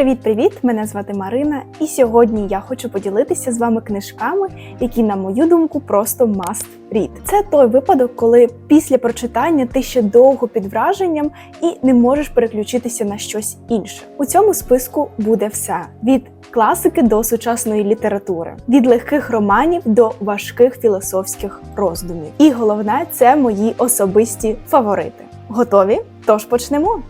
Привіт-привіт! Мене звати Марина, і сьогодні я хочу поділитися з вами книжками, які, на мою думку, просто must read. Це той випадок, коли після прочитання ти ще довго під враженням і не можеш переключитися на щось інше. У цьому списку буде все: від класики до сучасної літератури, від легких романів до важких філософських роздумів. І головне, це мої особисті фаворити. Готові? Тож почнемо.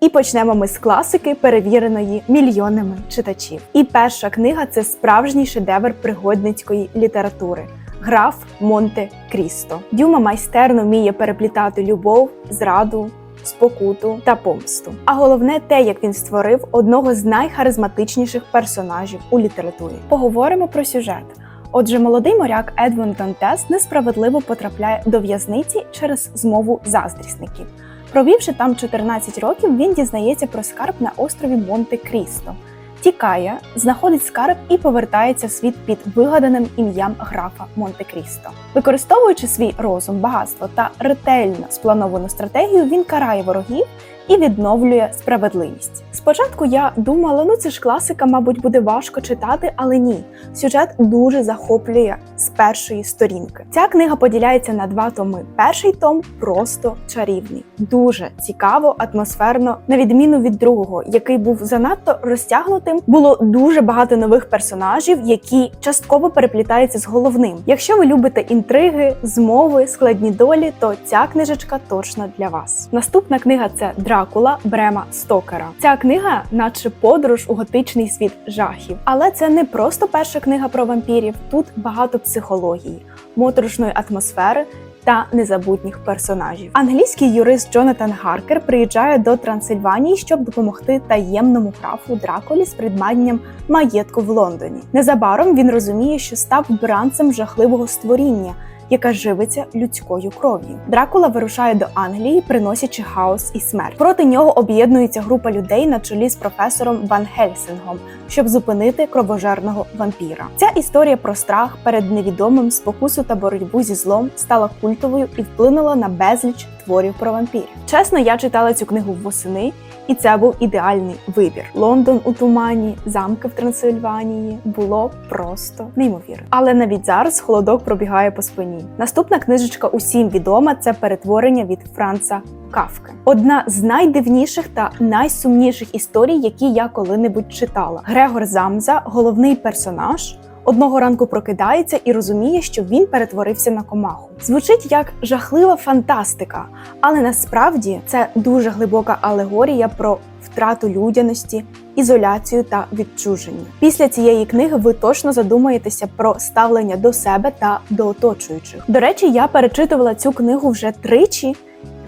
І почнемо ми з класики, перевіреної мільйонами читачів. І перша книга це справжній шедевр пригодницької літератури. Граф Монте Крісто. Дюма майстерно вміє переплітати любов, зраду, спокуту та помсту. А головне те, як він створив одного з найхаризматичніших персонажів у літературі. Поговоримо про сюжет. Отже, молодий моряк Едвін Дантес несправедливо потрапляє до в'язниці через змову заздрісників. Провівши там 14 років, він дізнається про скарб на острові Монте Крісто. Тікає, знаходить скарб і повертається в світ під вигаданим ім'ям графа Монте Крісто. Використовуючи свій розум, багатство та ретельно сплановану стратегію, він карає ворогів і відновлює справедливість. Спочатку я думала, ну це ж класика, мабуть, буде важко читати, але ні. Сюжет дуже захоплює з першої сторінки. Ця книга поділяється на два томи. Перший том просто чарівний, дуже цікаво, атмосферно, на відміну від другого, який був занадто розтягнутим. Було дуже багато нових персонажів, які частково переплітаються з головним. Якщо ви любите інтриги, змови, складні долі, то ця книжечка точно для вас. Наступна книга це Дракула Брема Стокера. Ця книга, наче подорож у готичний світ жахів. Але це не просто перша книга про вампірів. Тут багато психології, моторошної атмосфери. Та незабутніх персонажів. Англійський юрист Джонатан Гаркер приїжджає до Трансильванії, щоб допомогти таємному графу Дракулі з придбанням маєтку в Лондоні. Незабаром він розуміє, що став бранцем жахливого створіння, яка живиться людською кров'ю. Дракула вирушає до Англії, приносячи хаос і смерть. Проти нього об'єднується група людей на чолі з професором Ван Хельсингом, щоб зупинити кровожерного вампіра. Ця історія про страх перед невідомим, спокусу та боротьбу зі злом стала культовою і вплинула на безліч творів про вампірів. Чесно, я читала цю книгу восени. І це був ідеальний вибір. Лондон у тумані, замки в Трансильванії було просто неймовірно. Але навіть зараз холодок пробігає по спині. Наступна книжечка усім відома це перетворення від Франца Кавки. Одна з найдивніших та найсумніших історій, які я коли-небудь читала. Грегор Замза, головний персонаж. Одного ранку прокидається і розуміє, що він перетворився на комаху. Звучить як жахлива фантастика, але насправді це дуже глибока алегорія про втрату людяності, ізоляцію та відчуження. Після цієї книги ви точно задумаєтеся про ставлення до себе та до оточуючих. До речі, я перечитувала цю книгу вже тричі.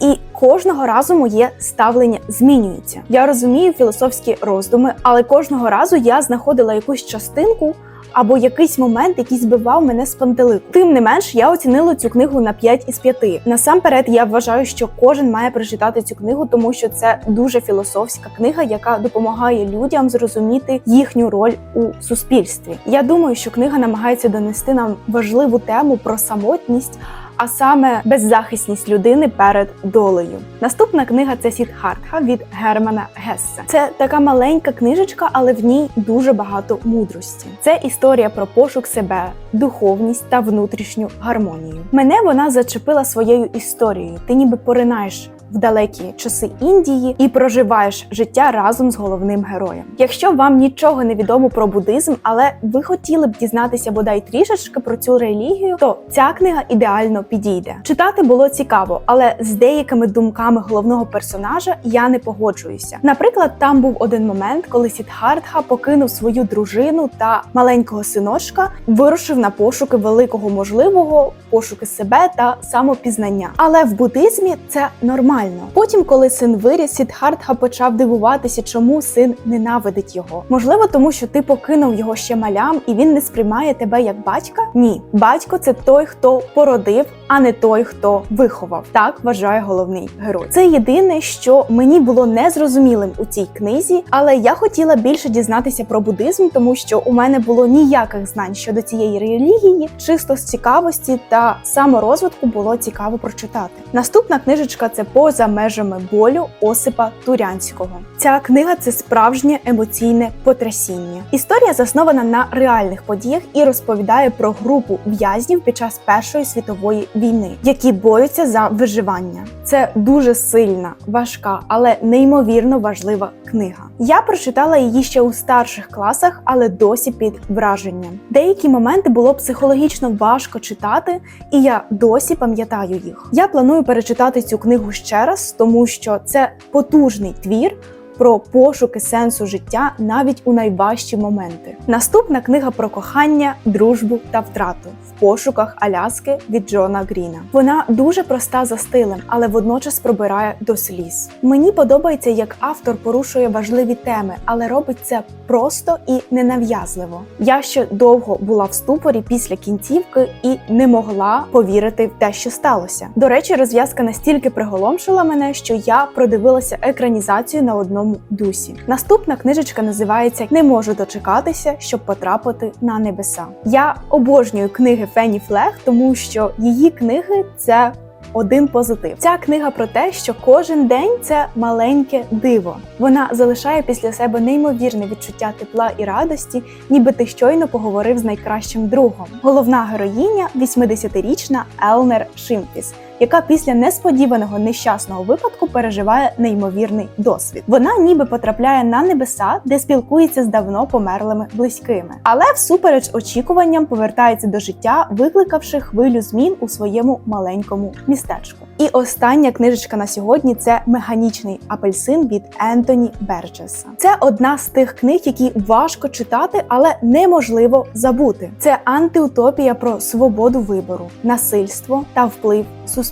І кожного разу моє ставлення змінюється. Я розумію філософські роздуми, але кожного разу я знаходила якусь частинку або якийсь момент, який збивав мене з пантелику. Тим не менш, я оцінила цю книгу на 5 із 5. Насамперед, я вважаю, що кожен має прочитати цю книгу, тому що це дуже філософська книга, яка допомагає людям зрозуміти їхню роль у суспільстві. Я думаю, що книга намагається донести нам важливу тему про самотність. А саме беззахисність людини перед долею. Наступна книга це Сідхартха від Германа Гесса. Це така маленька книжечка, але в ній дуже багато мудрості. Це історія про пошук себе, духовність та внутрішню гармонію. Мене вона зачепила своєю історією. Ти ніби поринаєш в далекі часи Індії і проживаєш життя разом з головним героєм. Якщо вам нічого не відомо про буддизм, але ви хотіли б дізнатися бодай трішечки про цю релігію, то ця книга ідеально підійде. Читати було цікаво, але з деякими думками головного персонажа я не погоджуюся. Наприклад, там був один момент, коли Сідхартха покинув свою дружину та маленького синочка, вирушив на пошуки великого можливого, пошуки себе та самопізнання. Але в буддизмі це нормально. Потім, коли син виріс, Сідхартха почав дивуватися, чому син ненавидить його. Можливо, тому що ти покинув його ще малям, і він не сприймає тебе як батька? Ні, батько це той, хто породив, а не той, хто виховав. Так вважає головний герой. Це єдине, що мені було незрозумілим у цій книзі, але я хотіла більше дізнатися про буддизм, тому що у мене було ніяких знань щодо цієї релігії, чисто з цікавості та саморозвитку було цікаво прочитати. Наступна книжечка це по поза межами болю Осипа Турянського. Ця книга це справжнє емоційне потрясіння. Історія заснована на реальних подіях і розповідає про групу в'язнів під час Першої світової війни, які борються за виживання. Це дуже сильна, важка, але неймовірно важлива книга. Я прочитала її ще у старших класах, але досі під враженням. Деякі моменти було психологічно важко читати, і я досі пам'ятаю їх. Я планую перечитати цю книгу ще раз, тому що це потужний твір. Про пошуки сенсу життя навіть у найважчі моменти. Наступна книга про кохання, дружбу та втрату в пошуках Аляски від Джона Гріна. Вона дуже проста за стилем, але водночас пробирає до сліз. Мені подобається, як автор порушує важливі теми, але робить це просто і ненав'язливо. Я ще довго була в ступорі після кінцівки і не могла повірити в те, що сталося. До речі, розв'язка настільки приголомшила мене, що я продивилася екранізацію на одному дусі. Наступна книжечка називається Не можу дочекатися, щоб потрапити на небеса. Я обожнюю книги Фенні Флег, тому що її книги це. Один позитив. Ця книга про те, що кожен день це маленьке диво. Вона залишає після себе неймовірне відчуття тепла і радості, ніби ти щойно поговорив з найкращим другом. Головна героїня 80-річна Елнер Шимфіс, яка після несподіваного нещасного випадку переживає неймовірний досвід. Вона ніби потрапляє на небеса, де спілкується з давно померлими близькими, але всупереч очікуванням повертається до життя, викликавши хвилю змін у своєму маленькому містечку. І остання книжечка на сьогодні це механічний апельсин від Ентоні Берджеса. Це одна з тих книг, які важко читати, але неможливо забути. Це антиутопія про свободу вибору, насильство та вплив суспільства.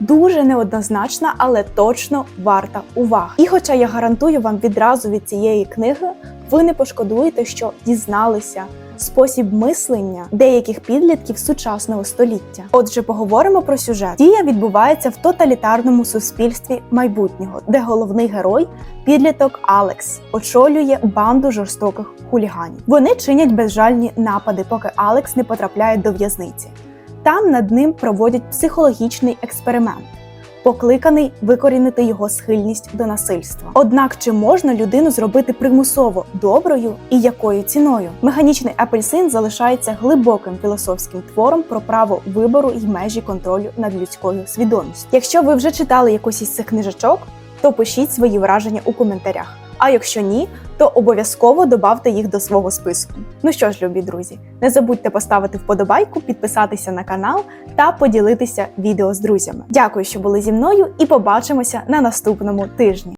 Дуже неоднозначна, але точно варта уваги. І хоча я гарантую вам відразу від цієї книги, ви не пошкодуєте, що дізналися. Спосіб мислення деяких підлітків сучасного століття. Отже, поговоримо про сюжет. Дія відбувається в тоталітарному суспільстві майбутнього, де головний герой, підліток Алекс, очолює банду жорстоких хуліганів. Вони чинять безжальні напади, поки Алекс не потрапляє до в'язниці. Там над ним проводять психологічний експеримент, покликаний викорінити його схильність до насильства. Однак чи можна людину зробити примусово доброю і якою ціною? Механічний апельсин залишається глибоким філософським твором про право вибору і межі контролю над людською свідомістю. Якщо ви вже читали якусь із цих книжечок, то пишіть свої враження у коментарях. А якщо ні, то обов'язково додавте їх до свого списку. Ну що ж, любі друзі, не забудьте поставити вподобайку, підписатися на канал та поділитися відео з друзями. Дякую, що були зі мною, і побачимося на наступному тижні.